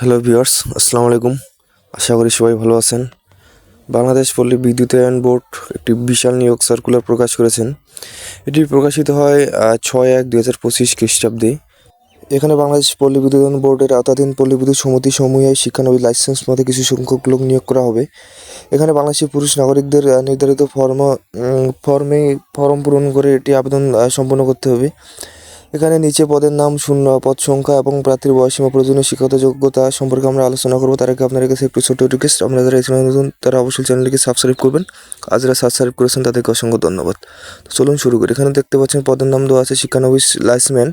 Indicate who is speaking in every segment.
Speaker 1: Hello viewers আসসালামু আলাইকুম আশা করি সবাই ভালো আছেন। বাংলাদেশ পল্লী বিদ্যুতায়ন বোর্ড একটি বিশাল নিয়োগ সার্কুলার প্রকাশ করেছেন। এটি প্রকাশিত হয় ছয় এক দুই হাজার পঁচিশ খ্রিস্টাব্দে। এখানে বাংলাদেশ পল্লী বিদ্যুতায়ন বোর্ডের আওতাধীন পল্লী বিদ্যুৎ সমিতি সমূহে শিক্ষানবিশ লাইসেন্স মধ্যে কিছু সংখ্যক লোক নিয়োগ করা হবে। এখানে বাংলাদেশের পুরুষ নাগরিকদের নির্ধারিত ফর্ম ফর্মে ফর্ম পূরণ করে এটি আবেদন সম্পন্ন করতে হবে। এখানে নিচে পদের নাম শূন্য, পদ সংখ্যা এবং প্রার্থীর বয়সীমা প্রয়োজনীয় শিক্ষাগত যোগ্যতা সম্পর্কে আমরা আলোচনা করব। তার আগে আপনার কাছে একটু ছোট রিকোয়েস্ট আপনারা যারা এখানে নতুন, তারা অবশ্যই চ্যানেলটিকে সাবস্ক্রাইব করবেন। আর যারা সাবস্ক্রাইব করেছেন, তাদেরকে অসংখ্য ধন্যবাদ। তো চলুন শুরু করি। এখানে দেখতে পাচ্ছেন, পদের নাম দেওয়া আছে শিক্ষানবিশ লাইসম্যান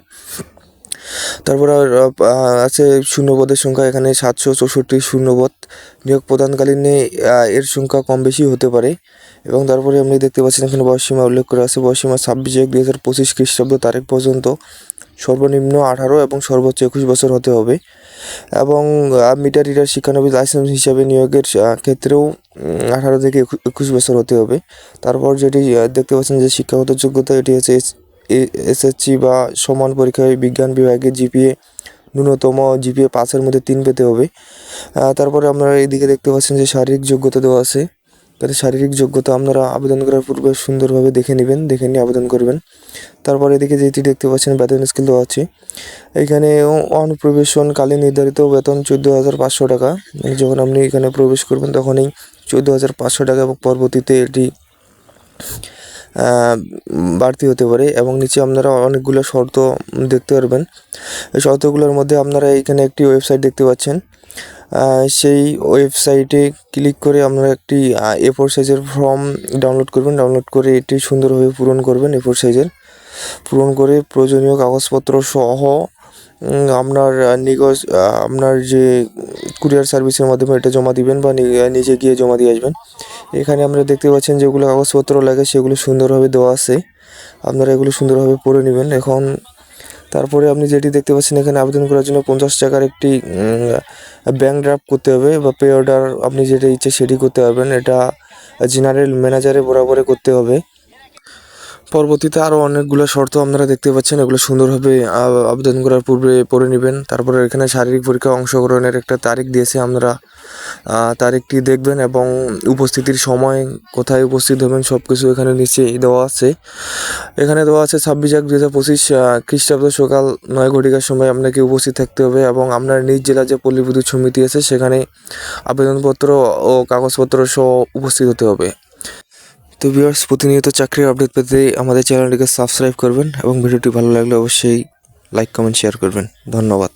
Speaker 1: তারপর আছে শূন্যপদের সংখ্যা, এখানে সাতশো চৌষট্টি শূন্যপদ। নিয়োগ প্রদানকালীনে এর সংখ্যা কম বেশি হতে পারে। এবং তারপরে আপনি দেখতে পাচ্ছেন এখানে বয়সীমা উল্লেখ করা আছে। বয়সীমা ছাব্বিশ এক, দুই হাজার পঁচিশ খ্রিস্টাব্দ তারিখ পর্যন্ত সর্বনিম্ন আঠারো এবং সর্বোচ্চ একুশ বছর হতে হবে। এবং মিটার রিডার শিক্ষানবিশ লাইসেন্স হিসাবে নিয়োগের ক্ষেত্রেও আঠারো থেকে একুশ বছর হতে হবে। তারপর যেটি দেখতে পাচ্ছেন যে শিক্ষাগত যোগ্যতা, এটি হচ্ছে এসএসসি বা সমান পরীক্ষায় বিজ্ঞান বিভাগে জিপিএ, ন্যূনতম জিপিএ পাঁচের মধ্যে তিন পেতে হবে। তারপরে আপনারা এইদিকে দেখতে পাচ্ছেন যে শারীরিক যোগ্যতা দেওয়া আছে। তাহলে শারীরিক যোগ্যতা আপনারা আবেদন করার পূর্বে সুন্দরভাবে দেখে নেবেন, দেখে নিয়ে আবেদন করবেন। তারপর এদিকে যেটি দেখতে পাচ্ছেন, বেতন স্কেল দেওয়া আছে। এখানে অনুপ্রবেশনকালীন নির্ধারিত বেতন চোদ্দ হাজার পাঁচশো টাকা। যখন আপনি এখানে প্রবেশ করবেন, তখনই চোদ্দ হাজার পাঁচশো টাকা এবং পরবর্তীতে এটি বাড়তি হতে পারে এবং নিচে আপনারা অনেকগুলো শর্ত দেখতে পারবেন। এই শর্তগুলোর মধ্যে আপনারা এখানে একটি ওয়েবসাইট দেখতে পাচ্ছেন। সেই ওয়েবসাইটে ক্লিক করে আপনারা একটি এ ফোর সাইজের ফর্ম ডাউনলোড করবেন। ডাউনলোড করে এটি সুন্দরভাবে পূরণ করবেন এ ফোর সাইজের পূরণ করে প্রয়োজনীয় কাগজপত্র সহ আপনার নিগজ আপনার যে কুরিয়ার সার্ভিসের মাধ্যমে এটা জমা দিবেন বা নিজে গিয়ে জমা দিয়ে আসবেন। এখানে আমরা দেখতে পাচ্ছেন যেগুলো কাগজপত্র লাগে, সেগুলো সুন্দরভাবে দেওয়া আছে। আপনারা এগুলো সুন্দরভাবে পড়ে নেবেন। এখন তারপরে আপনি যেটি দেখতে পাচ্ছেন, এখানে আবেদন করার জন্য পঞ্চাশ টাকার একটি ব্যাংক ড্রাফট করতে হবে বা পে অর্ডার আপনি যেটা ইচ্ছে সেটি করতে পারবেন। এটা জেনারেল ম্যানেজারে বরাবরে করতে হবে। পরবর্তীতে আরও অনেকগুলো শর্ত আপনারা দেখতে পাচ্ছেন, এগুলো সুন্দরভাবে আবেদন করার পূর্বে পড়ে নেবেন। তারপরে এখানে শারীরিক পরীক্ষা অংশগ্রহণের একটা তারিখ দিয়েছে, আপনারা আ, একটি দেখবেন এবং উপস্থিতির সময় কোথায় উপস্থিত হবেন সব কিছু এখানে নিচে দেওয়া আছে। এখানে দেওয়া আছে ছাব্বিশ এক দুই হাজার পঁচিশ খ্রিস্টাব্দ সকাল নয় ঘটিকার সময় আপনাকে উপস্থিত থাকতে হবে এবং আপনার নিজ জেলা যে পল্লী বিদ্যুৎ সমিতি আছে সেখানে আবেদনপত্র ও কাগজপত্র সহ উপস্থিত হতে হবে। তো ভিউয়ার্স প্রতিনিয়ত চাকরির আপডেট পেতে আমাদের চ্যানেলটিকে সাবস্ক্রাইব করবেন এবং ভিডিওটি ভালো লাগলে অবশ্যই লাইক কমেন্ট শেয়ার করবেন। ধন্যবাদ।